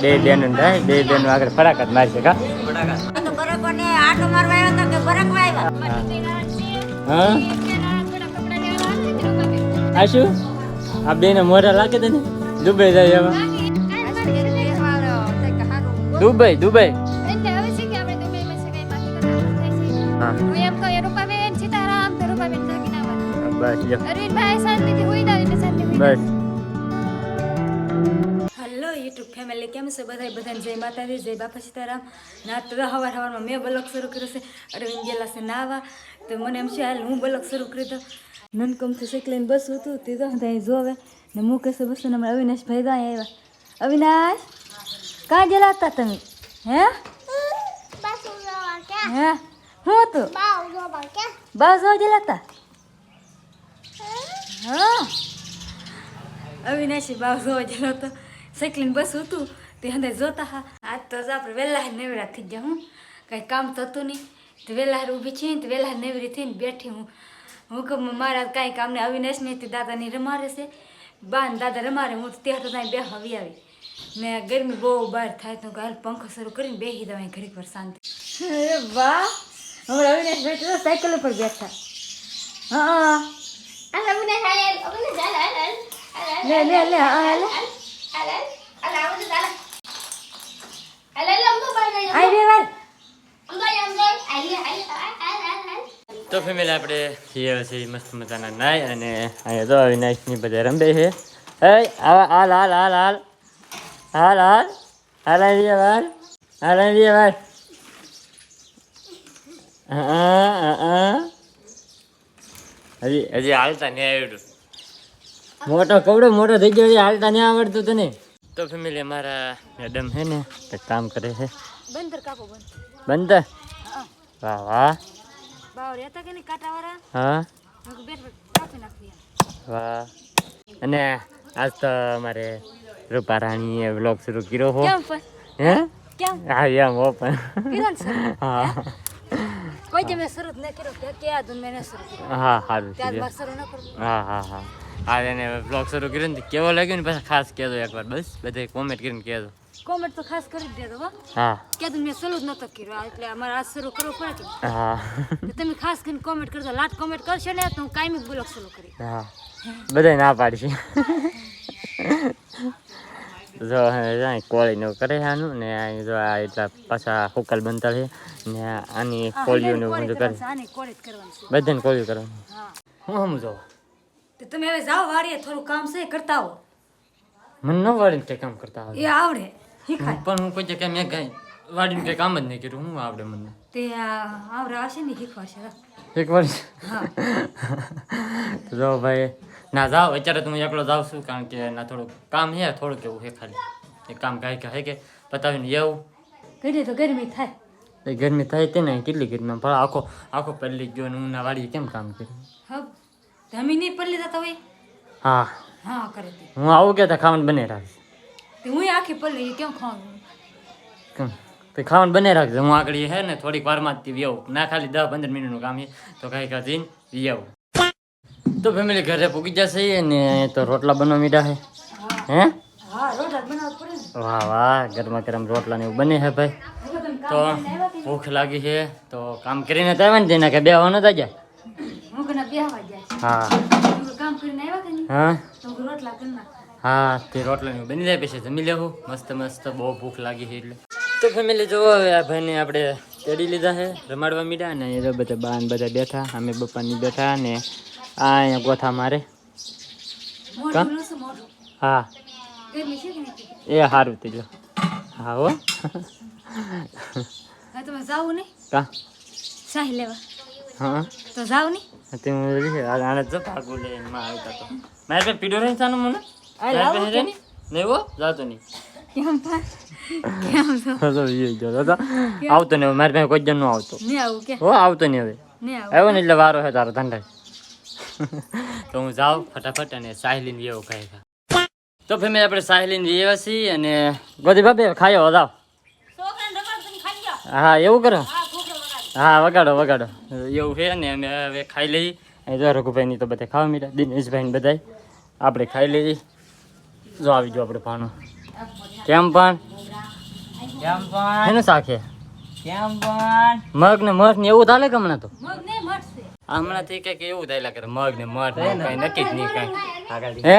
બે બેન થાય બે બેન આગળ ફરાક જ મારશે કા તો બરાબર ને આટો મારવા આવ્યા હતા કે બરાબર આવ્યા હા આ શું આ બેને મોઢા લાગે તને દુબઈ જાય હવે દુબઈ દુબઈ હા બસ જો બસ હેલો યુટ્યુબ ફેમિલી કેમ છે? બધા બધાને જય માતાજી, જય બાપા સીતારામ. ના તો હવાર હવારમાં મેં બ્લોગ શરૂ કર્યો છે, અરવિંદ ગયેલા છે નાવા. તો મને એમ છે, હાલ હું બ્લોગ શરૂ કરી દઉં. નનકમથી શીખલીને બસ હતું, તે તો ત્યાં જોવે. ને મુકેશ બસ ને હમણાં અવિનાશ ભાઈ તો અહીંયા આવ્યા. અવિનાશ કાં ગયેલા હતા તમે? હે? હે? હું હતું? બાવ જોવા ગયેલા હતા. હા. અવિનાશી બાવ જોવા ગયેલો હતો. સાયકલિંગ બસ હતું. તે અંદર જોતા હા. આજ તો આપણે વહેલા નેવરા થઈ ગયા હું. કાંઈ કામ થતું નહીં. તો વહેલા ઊભી છે ને તો વહેલા નેવરી થઈને બેઠી હું. હું કહું મારા કાંઈ કામને અવિનાશ નહીં તે દાદાની રમારે છે. બા ને દાદા રમારે. હું તો ત્યાં તો ત્યાં બે હવી આવી. ને ગરમી બહુ બહાર થાય તો હાલ પંખો શરૂ કરીને બેસી દવાય ઘડીક પર શાંતિ. અરે વાહ! હમણાં અવિનાશ ભાઈ તો સાયકલ ઉપર બેઠા. હા લે લે લે હા લે તો ફેમિલી આપણે છીએ છીએ મસ્ત મજાના નાય અને અહીંયા તો અવિનાશની બધા રમે છે. હે આવા હાલ હાલ હાલ હાલ. હાલ હાલ. હાલ, આવી વાર હાલ. આવી વાર હજી હજી હાલતા નહીં આવડ્યું મોટો કવડો મોટો થઈ ગયો હાલતા નહીં આવડતું તને? તો ફેમિલી અમારા મેડમ છે ને કામ કરે છે. બંદર કાપો બંદર. વાહ વાહ. બાવ રહેતા કે નહીં કાંટાવાળા? હા. બેઠ વાહ. અને આજ તો અમારે રૂપા રાણીએ વ્લોગ શરૂ કર્યો હો. હે? કેમ? હા એમ હો પણ. હા. કોઈ મેં શરૂ ન કર્યો કે કે આ દુન મેં શરૂ કર્યો. હા સારું હા હા હા. હા એને બ્લોગ શરૂ કર્યો ને કેવો લાગ્યો ને પછી ખાસ કહેજો એકવાર બસ? બધે કોમેન્ટ કરીને કહેજો. કોમેન્ટ તો ખાસ કરી દેજો હો. હા. કે દુન મેં શરૂ જ નતો કર્યો એટલે અમારે આ શરૂ કરો પડે હા. તમે ખાસ કરીને કોમેન્ટ કરજો લાટ કોમેન્ટ કરશો ને તો હું કાયમી બ્લોગ શરૂ કરી હા. બધાય ના પાડશે. જો અહીં કોળીનું કરે આનું ને જો આ એટલા પાછા હુકલ બનતા છે ને આની કોળીઓનું બધું કરે. કોળી બધાને કોળીઓ કરવાનું. હા. હું સમજો તો તમે હવે જાઓ વાડીએ થોડું કામ છે એ કરતા આવો મને ન વાળીને કંઈ કામ કરતા આવે એ આવડે શીખાય પણ હું કોઈ જગ્યાએ મેં કઈ વાળીને કંઈ કામ જ નહીં કર્યું હું આવડે મને તે આ આવડે આવશે ને શીખવાશે એક વાર હા તો જો ભાઈ ના જાઓ અત્યારે તો હું એકલો જાઉં છું કારણ કે ના થોડુંક કામ છે થોડુંક એવું છે ખાલી એ કામ કાંઈ કે હે કે પતાવીને એવું કરીએ તો ગરમી થાય એ ગરમી થાય તે ને કેટલી ગરમી પણ આખો આખો પલ્લી ગયો ને હું ના વાડીએ કેમ કામ કર્યું નહીં પલ્લી જતા હોય હા. હા કરે તે. હું આવું કે તો ખાવાનું બને રાખીશ તે હું આખી પલ્લી કેમ ખાવાનું? તે ખાવાનું બને રાખજે. હું આગળ હે ને થોડીક વારમાં જ વ્યવું ના ખાલી દસ પંદર મિનિટનું કામ છે તો કાંઈ કાંઈ વ્યવ તો ફેમિલી ઘરે પૂગી જશે ને તો રોટલા બનવા મીઠા હે? હે. વાહ વાહ. ગરમા ગરમ રોટલા ને એવું બને હે ભાઈ. તો ભૂખ લાગી છે. તો કામ કરીને તો આવે ને તેના કે બે વાનો થાય જાય? હું. હા હા. તો રોટલા કરી નાખ. હા તે રોટલા ને બની જાય પછી જમી લેવું. મસ્ત મસ્ત બહુ ભૂખ લાગી છે એટલે. તો ફેમિલી જોવો હવે આ ભાઈને આપણે તેડી લીધા છે રમાડવા મીડા ને એ તો બધા બાન બધા બેઠા અમે બપાની બેઠા ને આ અહીંયા ગોથા મારે. હા. એ સારું તે જો હા હો. હા જાવું નહીં કા? સાહી લેવા. હા? તો જાવ નહીં તે હું રહી આને જો ભાગો લઈને માં આવતા તો. મારે પાસે પીડો રહી તાનું મને? આ લાવો જાતો નહીં. કેમ તો તો એ જો તો આવતો નહીં હવે મારી પાસે કોઈ જણ નો આવતો. નહીં આવું કે? હો આવતો નહીં હવે. આવ્યો ને એટલે વારો હે તારો ધંધા તો હું જાઉં ફટાફટ અને સાહેલીને વેવો ખાઈ ખા. તો ફેમિલી આપણે સાહેલીને વેવા છીએ અને ગોદી ભાભી ખાયો જાઓ. હા એવું કરો. હા વગાડ વગાડો. એવું છે ને અમે હવે ખાઈ લઈએ. અહીં જો રઘુભાઈની તો બધા ખાવા મીઠા દિનેશભાઈને બધાય. આપણે ખાઈ લઈએ. જો આવી ગયો આપણે ભાણો. કેમ પણ કેમ પણ એનું શાક છે કેમ પણ મગ ને મઠ ને એવું ચાલે કે હમણાં તો? હમણાંથી કંઈક એવું થાય કરે. મગ ને મઠ ને કઈ નક્કી જ નહીં કઈ. હે?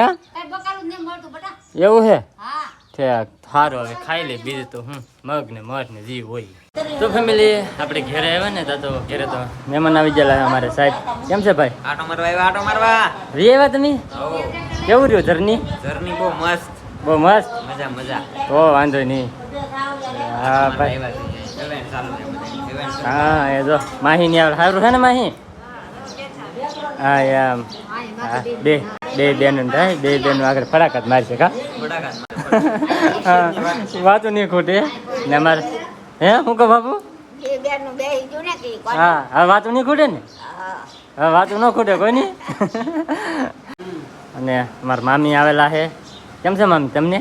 એવું છે? હા. ઠેક સારું હવે ખાઈ લે બીજું તો હું મગ ને મઠ ને જીવ હોય. તો ફેમિલી આપણે ઘરે આવ્યા ને તો ઘરે તો મહેમાન આવી ગયેલા અમારે સાહેબ. કેમ છે ભાઈ? આટો મારવા આવ્યા આટો મારવા. રી આવ્યા તમે? કેવું રહ્યું ધરની જર્ની બહુ મસ્ત. બહુ મસ્ત? મજા મજા. તો વાંધો નહીં. હા ભાઈ. છે છે. હા એ જો માહી ની આવે સારું છે ને માહી? હા એમ. હા બે બે બેન થાય બે બેન આગળ ફટાકત મારશે કા? મારે. હા વાતું નહીં ખોટી. ને અમારે હે શું કહો બાપુ? કે હા વાતો નહીં ખોટે ને? હા. વાતો ન ખૂટે કોઈ નહીં. અને મારા મામી આવેલા છે. કેમ છે મામી તમને?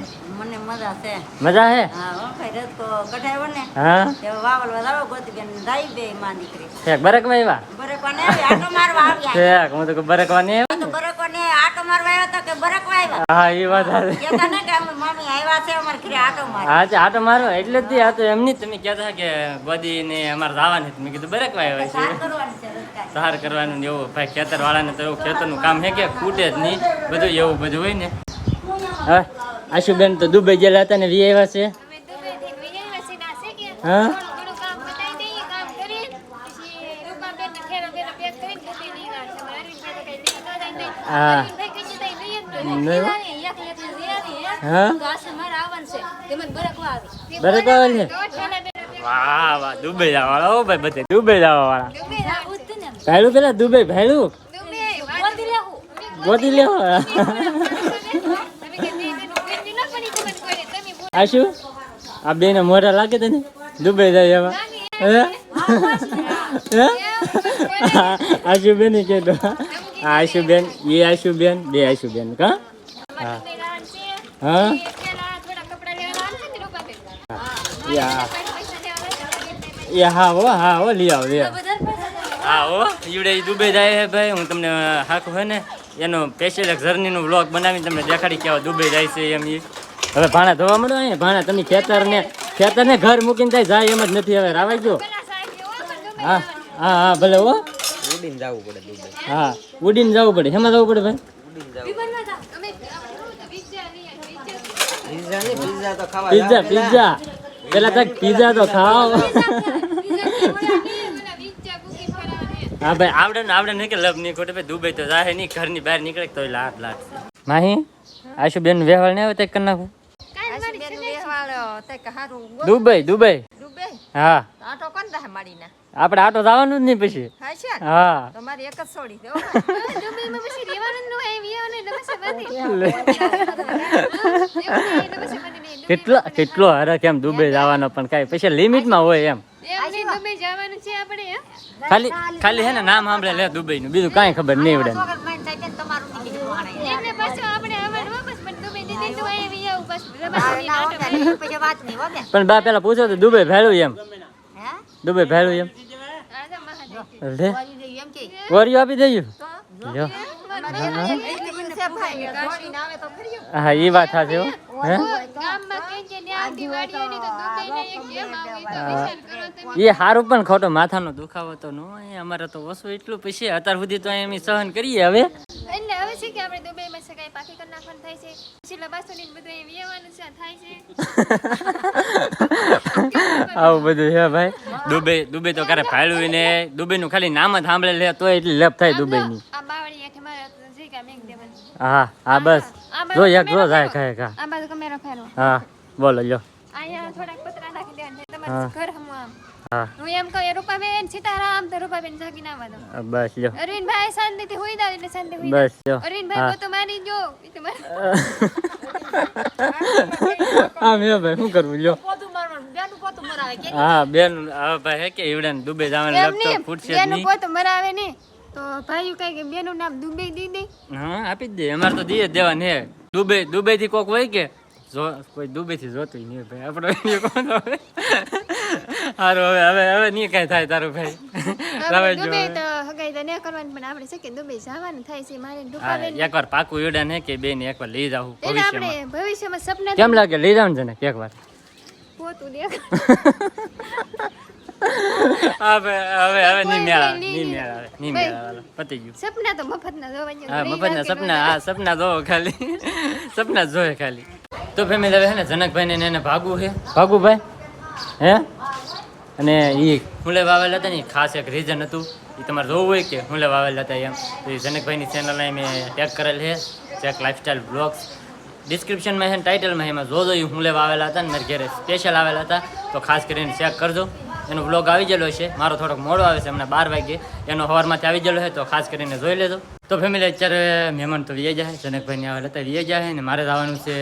મજા હે હા હો કઈ રસકો કઢાયો ને. હા. તે વાવલ વધારો ગોતી બેન રાઈ બે માં આવ્યા. હું તો બરકવા નહીં હા એ વાત હા તે આટો મારો એટલે જ આ તો એમની તમે કહેતા કે ગોદી ને અમારે જવાની. મેં કીધું બરકવા આવ્યા છે. સહાર કરવાનું એવું. ભાઈ ખેતર વાળાને તો એવું ખેતરનું કામ હે કે ખૂટે જ નહીં. બધું એવું બધું હોય ને. હા આશુબેન તો દુબઈ ગયેલા હતા ને વી આવ્યા છે. હા. હા. હા? બરકવા આવે છે? વાહ વાહ દુબઈ જવા વાળા. ભાઈ બધે દુબઈ જવા વાળા. ભાઈલું પેલા દુબઈ ભેળું ગોતી લેવો. આશુ આ બે ને મોઢા લાગે તને? દુબઈ જાય એવા. હે? હે? આશુ બેન કે આશુ બેન એ આશુ બેન બે આશુ બેન. કા? હા હા. યા. એ હા હો હા હો લઈ આવ લઈ હા હો ઈવડે દુબઈ જાય છે ભાઈ હું તમને હાકું હોય ને એનો સ્પેશિયલ જર્નીનો વ્લોગ બનાવીને તમને દેખાડી કેવા દુબઈ જાય છે એમ ઈ. હવે ભાણા ધોવા મળો અહીંયા ભાણા તમે ખેતર ને ખેતર ને ઘર મૂકીને જાય જાય એમ જ નથી હવે રાવાઈ ગયો. હા હા હા ભલે હો. ઉડીને જવું પડે દુબઈ. હા ઉડીને જવું પડે. હેમાં જવું પડે ભાઈ? Pizza pizza. પેલા તક પીઝા તો ખાઓ. હા ભાઈ આવડે ને આવડે નહીં કે લવ નહીં ખોટે. ભાઈ દુબઈ તો જાહે નહીં ઘરની બહાર નીકળે તો લાટ લાટ માહી આશુ બેન વ્યવહાર ને આવે તો કરી નાખું. તે કે હારું. Dubai Dubai. ડૂબે હા. આટો કોણ દે માડીને આપણે આટો જવાનું જ નહીં પછી. હા છે ને? હા. તમારી એક જ છોડી દો કેટલો કેટલો હરખ એમ દુબઈ જવાનો પણ કાંઈ પછી લિમિટમાં હોય એમ. ખાલી ખાલી હે ને નામ સાંભળે લે દુબઈ નું બીજું કાંઈ ખબર નહીં હો બેન. પણ બા પેલા પૂછો તો દુબઈ ભેળું એમ. દુબઈ ભેળું એમ. લે. વરિયો આપી દઈએ લ્યો. હા એ વાત સાચી એ સારું પણ ખોટો માથાનો દુખાવો તો ન હોય અમારે તો ઓછું એટલું પછી અત્યાર સુધી તો એમ સહન કરીએ હવે. એટલે હવે છે કે આપણે દુબઈમાં છે પાકી કરી નાખવાનું થાય છે. પછી લબાસો ને બધું અહીં વ્યવહારનું છે થાય છે. આવું બધું છે ભાઈ. દુબઈ દુબઈ તો ક્યારે ભાડું ને દુબઈ નું ખાલી નામ જ સાંભળે લે તો એટલી લેપ થાય દુબઈ ની આ બાવળી મારે હા હા બસ. જો એક જો જાય ખાય કા આ બાજુ કેમેરો ફેરવો. હા બોલો લ્યો. અહીંયા થોડાક પતરા નાખી દેવાના તમારું ઘર હમું આમ. હા. હું એમ કહું રૂપાબેન સીતારામ તો રૂપાબેન જાગી ના વાદો બસ લ્યો. અરવિંદભાઈ શાંતિથી હોઈ જાવ એટલે શાંતિ હોઈ બસ લ્યો. અરવિંદભાઈ તો મારી જો એ તો મારી. હા મેં ભાઈ શું કરવું લ્યો? પોતું મારવાનું બેનું પોતું મરાવે કે હા બેન હવે ભાઈ હે કે ઈવડે દુબઈ જવાનું લગતો ફૂટશે નહીં. પોત મરાવે નહીં. તો ભાઈ કઈ કે બેનું નામ દુબઈ દી દે. હા આપી દે. અમારે તો દઈએ જ દેવાનું દુબઈ દુબઈ થી કોક હોય કે? જો કોઈ દુબઈ થી જોતું નહીં ભાઈ. આપણો કોણ હવે સારું હવે હવે હવે નહીં કાંઈ થાય તારું ભાઈ. હવે દુબઈ તો હગાઈ તો ન કરવાની પણ આપણે છે કે દુબઈ જવાનું થાય છે મારે રૂપાબેન એકવાર પાકું યોડા ને કે બેન એકવાર લઈ જાવ ભવિષ્યમાં આપણે ભવિષ્યમાં. સપના કેમ લાગે? લઈ જાવ છે ને એક વાર પોતું દેખ. હવે હવે હવે નહીં મેળ આવે કોઈ નહીં નહીં, મેળ આવે નહીં મેળ આવે હાલો, પતી ગયું સપના તો મફતના જોવા જેવું હા નહીં મફતના લાગે સપના હા સપના જોવો ખાલી સપના જ જોઈએ ખાલી તો ફેમિલી હવે હે ને જનકભાઈ ને એને ભાગવું છે ભાગુભાઈ હે અને એ હુંલે વાવેલા હતા ને ઈ ખાસ એક રીઝન હતું એ તમારે જોવું હોય કે હુંલે વાવેલા હતા એમ તો એ જનકભાઈની ચેનલ મેં ટેગ કરેલ છે ચેક લાઇફસ્ટાઈલ બ્લોગ્સ ડિસ્ક્રિપ્શનમાં છે ને ટાઇટલમાં એમાં જોજો એ હુંલે વાવેલા હતા ને મારા ઘરે સ્પેશિયલ આવેલા હતા તો ખાસ કરીને ચેક કરજો એનો બ્લોગ આવી ગયેલો છે. મારો થોડોક મોડો આવે છે હમણાં બાર વાગે એનો સવારમાંથી આવી ગયેલો છે તો ખાસ કરીને જોઈ લેજો. તો ફેમિલી અત્યારે મહેમાન તો વીએ જાય જનકભાઈને આવેલા હતા વીએ જાય ને મારે જવાનું છે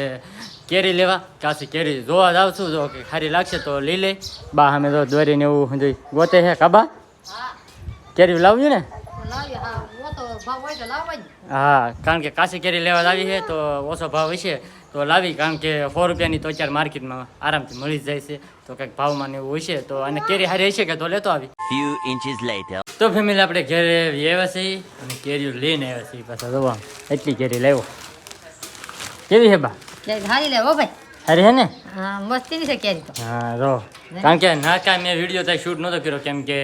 કેરી લેવા. કાશી કેરી જોવા જાવ છું જો કે ખારી લાગશે તો લઈ લે. બા અમે તો દોરીને એવું સમજી ગોતે છે કાબા? કેરી લાવ્યું ને? લાવ્યો હા. તો ભાવ હોય તો લાવવા જ હા કારણ કે કાશી કેરી લેવા લાવી છે તો ઓછો ભાવ હશે. તો લાવી કારણ કે સો રૂપિયાની તો અત્યારે માર્કેટમાં આરામથી મળી જાય છે. તો કંઈક ભાવમાં ને એવું હશે તો અને કેરી હારી હશે કે તો લેતો આવી. Few inches later. તો ફેમિલી આપણે ઘરે આવ્યા છીએ અને કેરીઓ લઈને આવ્યા છીએ પાછા જોવા. એટલી કેરી લાવ્યો. કેવી છે બા? હારી લેવો ભાઈ. અરે હે ને? હા મસ્તી છે કેરી તો. હા જો. કારણ કે ના કાંઈ મેં વીડિયો ત્યાં શૂટ નહોતો કર્યો કેમ કે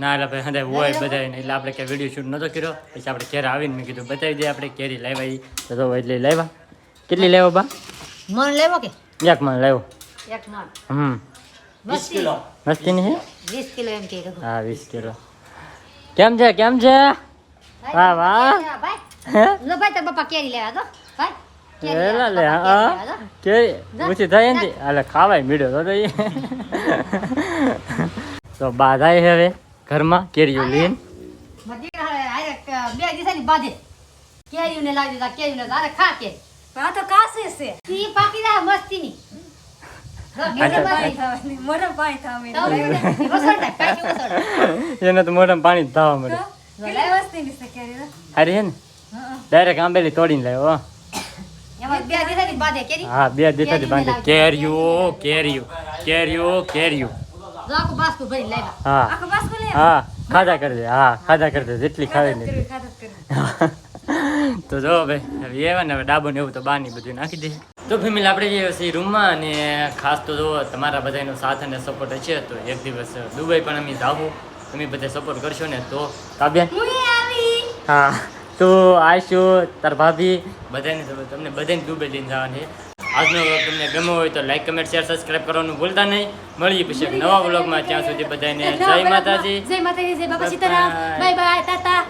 ના એટલે ભાઈ હંધાય હોય બધા એટલે આપણે ક્યાંય વીડિયો શૂટ નહોતો કર્યો. પછી આપણે ઘેર આવીને મેં કીધું બતાવી દઈએ આપણે કેરી લાવ્યા ઈ. તો હોય એટલે લાવ્યા. કેટલી લેવો બા? મણ લેવો કે? એક મણ લાવ્યો. એક મણ હમ. મસ્તી મસ્તીની છે વીસ કિલો એમ કે હા વીસ કિલો. કેમ છે કેમ છે? વાહ વાહ. લો ભાઈ તાર પપ્પા કેરી લેવા તો? ભાઈ કેરી? તો. કે થાય ને હાલે ખાવાય મીડો તો. તો બાધાય હવે? ઘરમાં કેરીઓ લઈને. બે દિવસની બાધે કેરીયું ને લાવી દીધા કેરીયું ને તારે ખા કે. આ તો કાશે છે. ઈ પાકી જાય મસ્તી ની એને તો મોઢામાં પાણી જ ધાવા મળે. હારી છે ને? ડાયરેક્ટ આંબેલી તોડીને લાવ્યો હો. હા બે દિવસથી બાંધી કેરીઓ કેરીઓ કેરીઓ કેરીઓ. ભરી લાવ્યા. હા. આખો બાસ્કો લે હા ખાધા કરજે હા ખાધા કરજે જેટલી ખાવે ને. તો જો ભાઈ હવે એવા ને હવે ડાબો ને એવું તો બારની બધું નાખી દે. તો ફેમિલી આપણે જઈએ છીએ રૂમમાં અને ખાસ તો જો તમારા બધાનો સાથ અને સપોર્ટ છે તો એક દિવસ દુબઈ પણ અમે જાવું તમે બધા સપોર્ટ કરશો ને તો. કાવ્યા? હા તો આશુ તાર ભાભી બધાને તમને બધાને દુબઈ લઈને જવાની આજનો વ્લોગ તમને ગમ્યો હોય તો લાઈક કમેન્ટ શેર સબસ્ક્રાઇબ કરવાનું ભૂલતા નહીં. મળીએ પછી નવા વ્લોગમાં ત્યાં સુધી બધાને જય માતાજી. જય માતાજી જય Baba Sitaram. Bye bye tata.